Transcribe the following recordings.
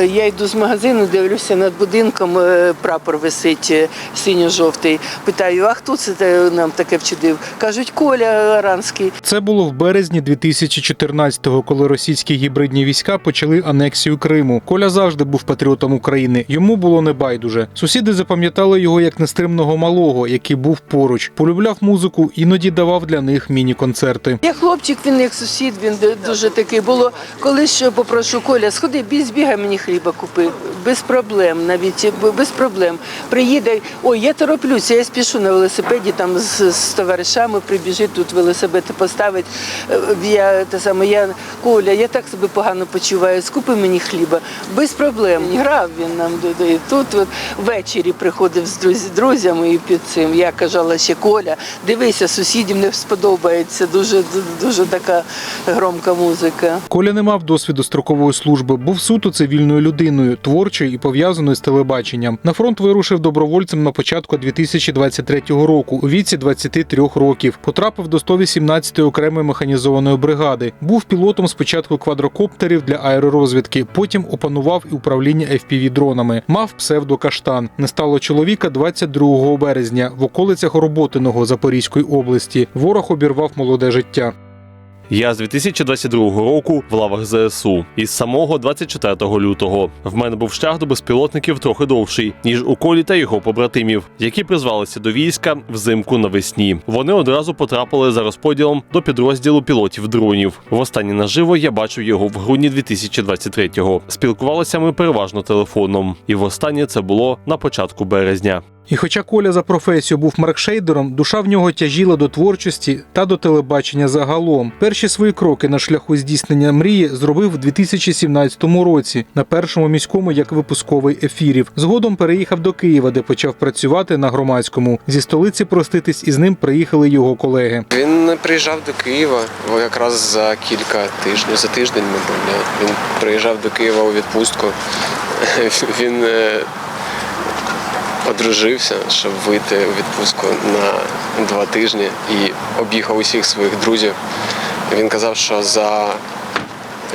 е, я йду з магазину, дивлюся над будинком, е, прапор висить е, синьо-жовтий. Питаю, а хто це нам таке вчудив? Кажуть, Коля Аранський. Це було в березні 2014-го, коли російські гібридні війська почали анексію Криму. Коля завжди був патріотом України. Йому було не байдуже. Сусіди запам'ятали його як нестримного малого, який був поруч. Полюбляв музику, іноді давав для них міні-концерти. Я хлопчик, він як сусід, він дуже такий. Було колись що попрошу Коля, сходи, бі- збігай мені хліба купи. Без проблем, навіть без проблем. Приїде, ой, я тороплюся, я спішу на велосипеді там з, з товаришами, прибіжить тут велосипед поставить. Е, Я те саме, я Коля, я так себе погано почуваю. Скупи мені хліба. Без проблем. Грав він нам д- тут. От, ввечері приходив з друз- друзями і під цим. Я казала ще Коля, дивися, сусідям не сподобається. Дуже дуже така громка музика. Коля не мав досвіду строкової служби, був суто цивільною людиною, творчою і пов'язаною з телебаченням. На фронт вирушив добровольцем на початку 2023 року у віці 23 років. Потрапив до 118-ї окремої механізованої бригади. Був пілотом спочатку квадрокоптерів для аеророзвідки, потім опанував і управління fpv дронами. Мав псевдо Каштан. Не стало чоловіка 22 березня в околицях Роботиного Запорізької області. Ворог обірвав молоде життя. Я з 2022 року в лавах ЗСУ із самого 24 лютого. В мене був шлях до безпілотників трохи довший, ніж у колі та його побратимів, які призвалися до війська взимку навесні. Вони одразу потрапили за розподілом до підрозділу пілотів дронів. Востаннє наживо я бачив його в грудні 2023-го. Спілкувалися ми переважно телефоном, і востаннє це було на початку березня. І хоча Коля за професією був маркшейдером, душа в нього тяжіла до творчості та до телебачення загалом. Перші свої кроки на шляху здійснення мрії зробив у 2017 році на першому міському як випусковий ефірів. Згодом переїхав до Києва, де почав працювати на громадському. Зі столиці проститись із ним приїхали його колеги. Він приїжджав до Києва якраз за кілька тижнів, за тиждень, мабуть. Він приїжджав до Києва у відпустку. Він е, одружився, щоб вийти у відпустку на два тижні і об'їхав усіх своїх друзів. Він казав, що за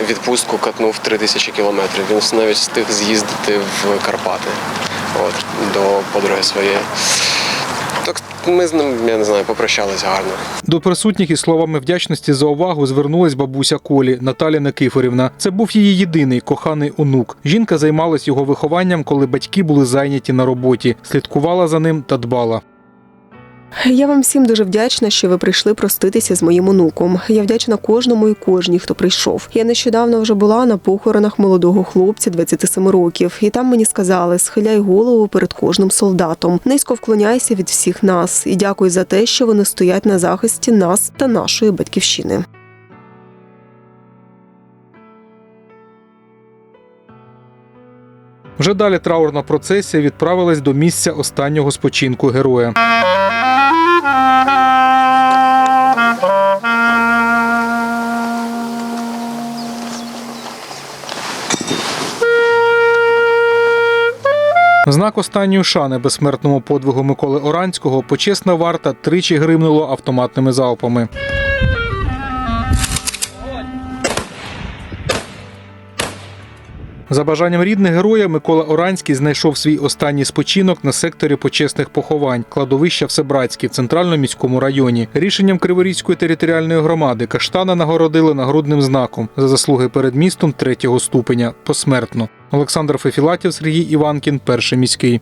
відпустку катнув 3 тисячі кілометрів. Він навіть встиг з'їздити в Карпати от, до подруги своєї. Ми з ним, я не знаю, попрощалися гарно. До присутніх із словами вдячності за увагу звернулась бабуся Колі Наталя Никифорівна. Це був її єдиний коханий онук. Жінка займалась його вихованням, коли батьки були зайняті на роботі, слідкувала за ним та дбала. Я вам всім дуже вдячна, що ви прийшли проститися з моїм онуком. Я вдячна кожному і кожній, хто прийшов. Я нещодавно вже була на похоронах молодого хлопця 27 років, і там мені сказали: схиляй голову перед кожним солдатом. Низько вклоняйся від всіх нас і дякую за те, що вони стоять на захисті нас та нашої батьківщини. Вже далі траурна процесія відправилась до місця останнього спочинку героя. Знак останньої шани безсмертному подвигу Миколи Оранського почесна варта тричі гримнула автоматними залпами. За бажанням рідних героя Микола Оранський знайшов свій останній спочинок на секторі почесних поховань кладовища Всебратське в центральному міському районі. Рішенням Криворізької територіальної громади Каштана нагородили нагрудним знаком за заслуги перед містом третього ступеня посмертно. Олександр Фефілатів, Сергій Іванкін, перший міський.